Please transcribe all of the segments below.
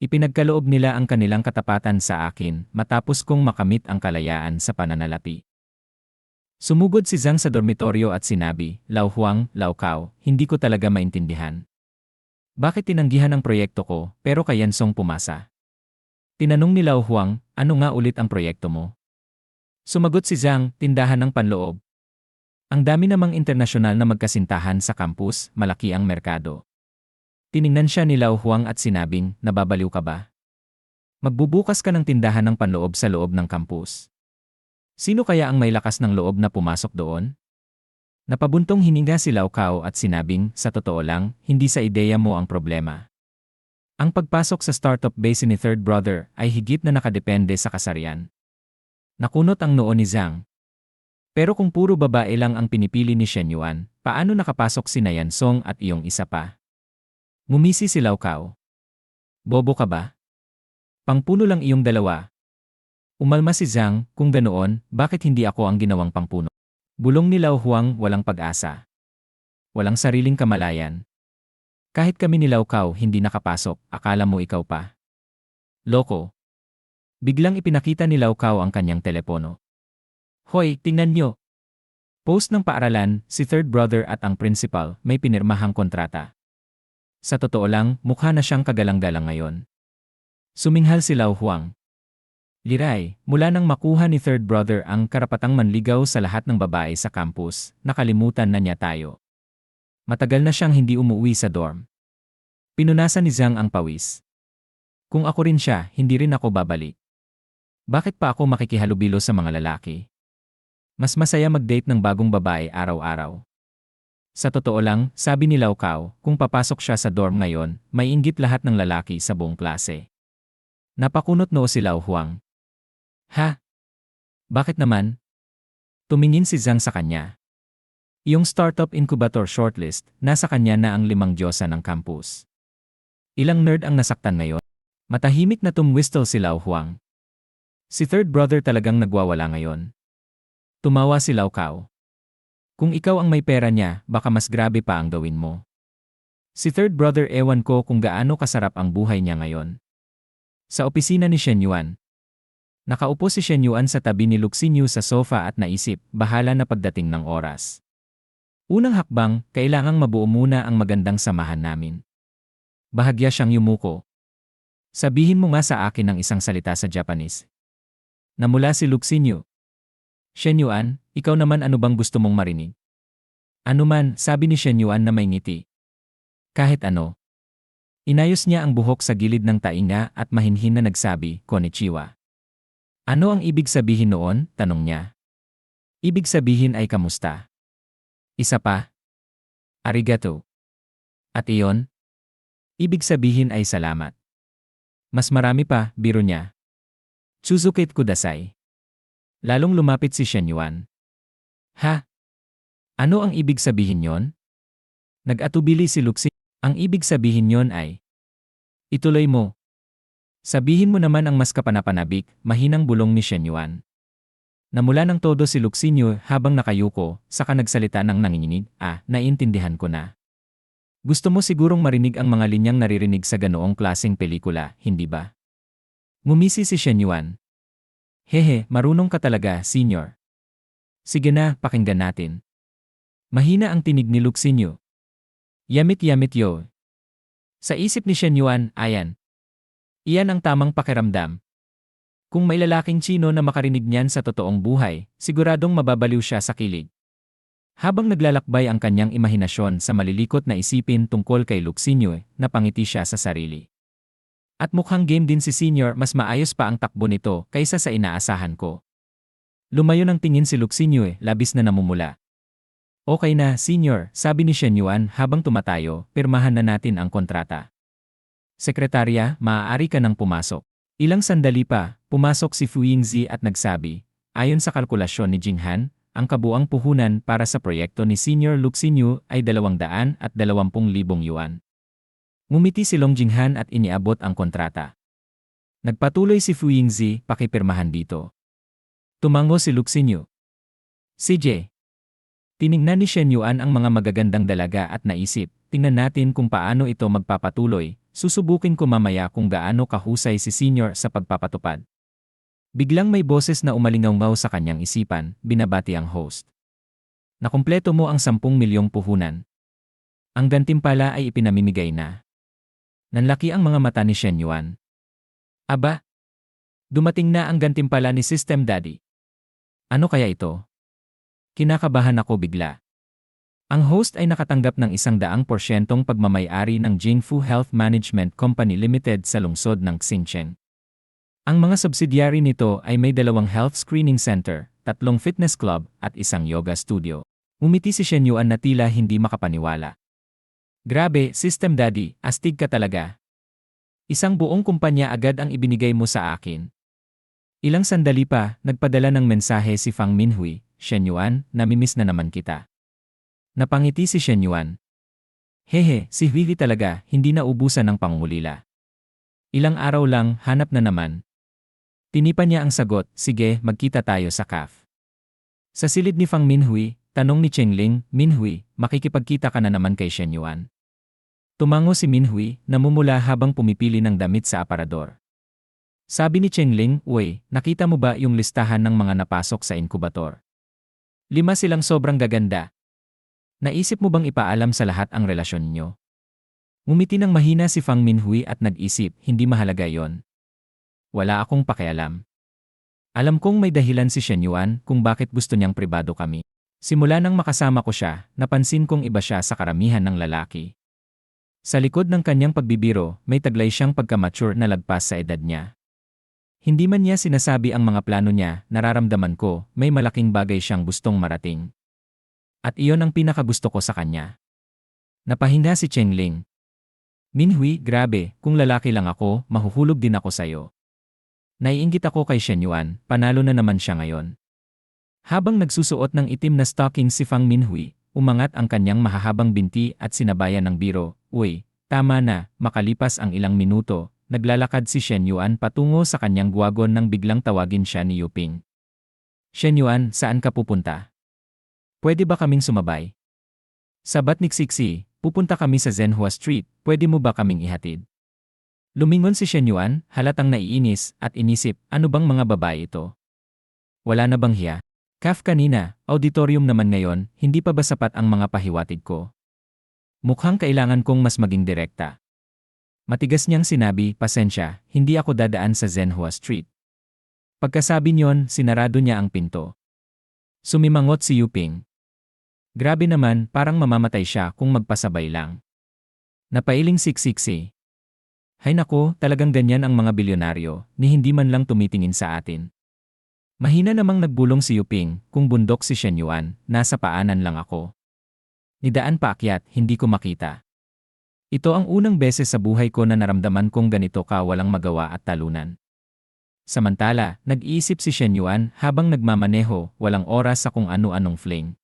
Ipinagkaloob nila ang kanilang katapatan sa akin matapos kong makamit ang kalayaan sa pananalapi. Sumugod si Zhang sa dormitoryo at sinabi, Lao Huang, Lao Kao, hindi ko talaga maintindihan. Bakit tinanggihan ang proyekto ko, pero kay Yansong pumasa? Tinanong ni Lao Huang, ano nga ulit ang proyekto mo? Sumagot si Zhang, tindahan ng panloob. Ang dami namang internasyonal na magkasintahan sa campus, malaki ang merkado. Tiningnan siya ni Lao Huang at sinabing, nababaliw ka ba? Magbubukas ka ng tindahan ng panloob sa loob ng campus. Sino kaya ang may lakas ng loob na pumasok doon? Napabuntong hininga si Lau Kao at sinabing, sa totoo lang, hindi sa ideya mo ang problema. Ang pagpasok sa startup base ni Third Brother ay higit na nakadepende sa kasarian. Nakunot ang noo ni Zhang. Pero kung puro babae lang ang pinipili ni Shen Yuan, paano nakapasok si Nayan Song at iyong isa pa? Ngumisi si Lau Kao. Bobo ka ba? Pangpuno lang iyong dalawa, Umalma si Zhang, kung ganoon, bakit hindi ako ang ginawang pangpuno? Bulong ni Lao Huang walang pag-asa. Walang sariling kamalayan. Kahit kami ni Lao Kao hindi nakapasok, akala mo ikaw pa. Loko. Biglang ipinakita ni Lao Kao ang kanyang telepono. Hoy, tingnan nyo. Post ng paaralan, si third brother at ang principal may pinirmahang kontrata. Sa totoo lang, mukha na siyang kagalang-galang ngayon. Suminghal si Lao Huang. Liray, mula nang makuha ni third brother ang karapatang manligaw sa lahat ng babae sa campus, nakalimutan na niya tayo. Matagal na siyang hindi umuwi sa dorm. Pinunasan ni Zhang ang pawis. Kung ako rin siya, hindi rin ako babalik. Bakit pa ako makikihalubilo sa mga lalaki? Mas masaya mag-date ng bagong babae araw-araw. Sa totoo lang, sabi ni Lau Kao, kung papasok siya sa dorm ngayon, may inggit lahat ng lalaki sa buong klase. Napakunot noo si Lau Huang. Ha? Bakit naman? Tumingin si Zhang sa kanya. Yung startup incubator shortlist, nasa kanya na ang limang diyosa ng campus. Ilang nerd ang nasaktan ngayon? Matahimik na tumwistle si Lau Huang. Si third brother talagang nagwawala ngayon. Tumawa si Lau Kao. Kung ikaw ang may pera niya, baka mas grabe pa ang gawin mo. Si third brother ewan ko kung gaano kasarap ang buhay niya ngayon. Sa opisina ni Shen Yuan, Nakaupo si Shen Yuan sa tabi ni Luxinyu sa sofa at naisip, bahala na pagdating ng oras. Unang hakbang, kailangang mabuo muna ang magandang samahan namin. Bahagya siyang yumuko. Sabihin mo nga sa akin ng isang salita sa Japanese. Namula si Luxinyu. Shen Yuan, ikaw naman ano bang gusto mong marinig? Ano man, sabi ni Shen Yuan na may ngiti. Kahit ano. Inayos niya ang buhok sa gilid ng tainga at mahinhin na nagsabi, Konnichiwa. Ano ang ibig sabihin noon? Tanong niya. Ibig sabihin ay kamusta. Isa pa. Arigato. At iyon? Ibig sabihin ay salamat. Mas marami pa, biro niya. Chuzukit kudasai. Lalong lumapit si Shen Yuan. Ha? Ano ang ibig sabihin yon? Nag-atubili si Luxi. Ang ibig sabihin yon ay, Ituloy mo, Sabihin mo naman ang mas kapanapanabik, mahinang bulong ni Shen Yuan. Namula ng todo si Luxinyo habang nakayuko, saka nagsalita ng nanginginig, ah, naiintindihan ko na. Gusto mo sigurong marinig ang mga linyang naririnig sa ganoong klaseng pelikula, hindi ba? Ngumisi si Shen Yuan. Hehe, marunong ka talaga, senior. Sige na, pakinggan natin. Mahina ang tinig ni Luxinyo. Yamit-yamit yo. Sa isip ni Shen Yuan, ayan, Iyan ang tamang pakiramdam. Kung may lalaking Chino na makarinig niyan sa totoong buhay, siguradong mababaliw siya sa kilig. Habang naglalakbay ang kanyang imahinasyon sa malilikot na isipin tungkol kay Luxinyo, napangiti siya sa sarili. At mukhang game din si Senior mas maayos pa ang takbo nito kaysa sa inaasahan ko. Lumayo ng tingin si Luxinyo, labis na namumula. Okay na, Senior, sabi ni Shen Yuan habang tumatayo, pirmahan na natin ang kontrata. Sekretarya, maaari ka nang pumasok. Ilang sandali pa, pumasok si Fu Yingzi at nagsabi, ayon sa kalkulasyon ni Jinghan, ang kabuang puhunan para sa proyekto ni Senior Luxinyu ay 200 at 20,000 yuan. Ngumiti si Long Jinghan at iniabot ang kontrata. Nagpatuloy si Fu Yingzi, pakipirmahan dito. Tumango si Luxinyu. CJ. Tiningnan ni Shen Yuan ang mga magagandang dalaga at naisip, tingnan natin kung paano ito magpapatuloy, susubukin ko mamaya kung gaano kahusay si senior sa pagpapatupad. Biglang may boses na umalingaw sa kanyang isipan, binabati ang host. Nakumpleto mo ang 10 milyong puhunan. Ang gantimpala ay ipinamimigay na. Nanlaki ang mga mata ni Shen Yuan. Aba! Dumating na ang gantimpala ni System Daddy. Ano kaya ito? Kinakabahan ako bigla. Ang host ay nakatanggap ng isang daang porsyentong pagmamayari ng Jingfu Health Management Company Limited sa lungsod ng Xinjiang. Ang mga subsidiary nito ay may dalawang health screening center, tatlong fitness club, at isang yoga studio. Umiti si Shen Yuan na tila hindi makapaniwala. Grabe, System Daddy, astig ka talaga. Isang buong kumpanya agad ang ibinigay mo sa akin. Ilang sandali pa, nagpadala ng mensahe si Fang Minhui, Shen Yuan, namimiss na naman kita. Napangiti si Shen Yuan. Hehe, si Vivi talaga, hindi na ubusan ng pangulila. Ilang araw lang, hanap na naman. Tinipan niya ang sagot, sige, magkita tayo sa CAF. Sa silid ni Fang Minhui, Tanong ni Chengling, Minhui, makikipagkita ka na naman kay Shen Yuan. Tumango si Minhui, namumula habang pumipili ng damit sa aparador. Sabi ni Chengling, Uy, nakita mo ba yung listahan ng mga napasok sa inkubator? Lima silang sobrang gaganda. Naisip mo bang ipaalam sa lahat ang relasyon niyo? Ngumiti ng mahina si Fang Minhui at nag-isip, hindi mahalaga yon. Wala akong pakialam. Alam kong may dahilan si Shen Yuan kung bakit gusto niyang pribado kami. Simula nang makasama ko siya, napansin kong iba siya sa karamihan ng lalaki. Sa likod ng kanyang pagbibiro, may taglay siyang pagkamature na lagpas sa edad niya. Hindi man niya sinasabi ang mga plano niya, nararamdaman ko, may malaking bagay siyang gustong marating. At iyon ang pinakagusto ko sa kanya. Napahinga si Cheng Ling. Minhui, grabe, kung lalaki lang ako, mahuhulog din ako sa'yo. Naiingit ako kay Shen Yuan, panalo na naman siya ngayon. Habang nagsusuot ng itim na stocking si Fang Minhui, umangat ang kanyang mahahabang binti at sinabayan ng biro, Uy, tama na, makalipas ang ilang minuto, naglalakad si Shen Yuan patungo sa kanyang guwagon nang biglang tawagin siya ni Yuping. Shen Yuan, saan ka pupunta? Pwede ba kaming sumabay? Sabat ni Xixi, pupunta kami sa Zhenhua Street, pwede mo ba kaming ihatid? Lumingon si Shen Yuan, halatang naiinis, at inisip, ano bang mga babae ito? Wala na bang hiya? CAF kanina, auditorium naman ngayon, hindi pa ba sapat ang mga pahiwatig ko? Mukhang kailangan kong mas maging direkta. Matigas niyang sinabi, pasensya, hindi ako dadaan sa Zenhua Street. Pagkasabi niyon, sinarado niya ang pinto. Sumimangot si Yuping. Grabe naman, parang mamamatay siya kung magpasabay lang. Napailing siksiksi. Hay nako, talagang ganyan ang mga bilyonaryo, ni hindi man lang tumitingin sa atin. Mahina namang nagbulong si Yuping, kung bundok si Shen Yuan, nasa paanan lang ako. Nidaan paakyat, hindi ko makita. Ito ang unang beses sa buhay ko na naramdaman kong ganito ka walang magawa at talunan. Samantala, nag-iisip si Shen Yuan habang nagmamaneho, walang oras sa kung ano-anong fling.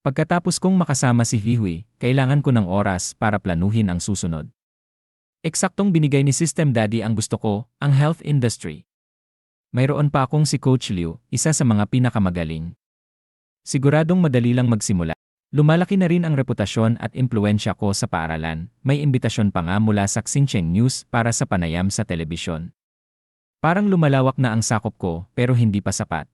Pagkatapos kong makasama si Hihui, kailangan ko ng oras para planuhin ang susunod. Eksaktong binigay ni System Daddy ang gusto ko, ang health industry. Mayroon pa akong si Coach Liu, isa sa mga pinakamagaling. Siguradong madali lang magsimula. Lumalaki na rin ang reputasyon at impluensya ko sa paaralan. May imbitasyon pa nga mula sa Xinjiang News para sa panayam sa telebisyon. Parang lumalawak na ang sakop ko pero hindi pa sapat.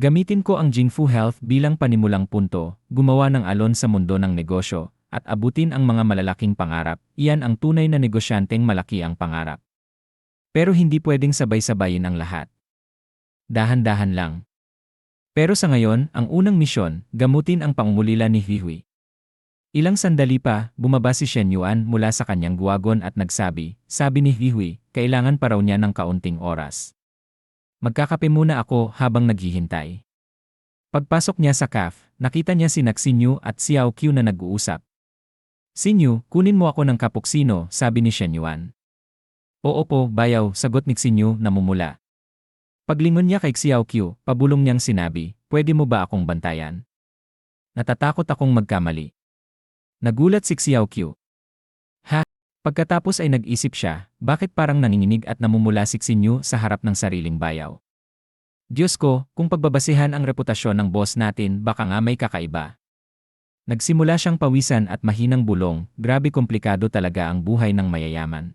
Gamitin ko ang Jingfu Health bilang panimulang punto, gumawa ng alon sa mundo ng negosyo, at abutin ang mga malalaking pangarap, iyan ang tunay na negosyanteng malaki ang pangarap. Pero hindi pwedeng sabay-sabayin ang lahat. Dahan-dahan lang. Pero sa ngayon, ang unang misyon, gamutin ang pangungulila ni Hihui. Ilang sandali pa, bumaba si Shen Yuan mula sa kanyang guwagon at nagsabi, sabi ni Hihui, kailangan pa raw niya ng kaunting oras. Magkakape muna ako habang naghihintay. Pagpasok niya sa CAF, nakita niya si Naksinyu at Xiao Q na nag-uusap. Sinyu, kunin mo ako ng kapuksino, sabi ni Shen Yuan. Oo po, bayaw, sagot ni Xinyu namumula. Paglingon niya kay Xiao Q, pabulong niyang sinabi, pwede mo ba akong bantayan? Natatakot akong magkamali. Nagulat si Xiao Q. Ha? Pagkatapos ay nag-isip siya, bakit parang nanginginig at namumula si Xinyu sa harap ng sariling bayaw? Diyos ko, kung pagbabasihan ang reputasyon ng boss natin baka nga may kakaiba. Nagsimula siyang pawisan at mahinang bulong, grabe komplikado talaga ang buhay ng mayayaman.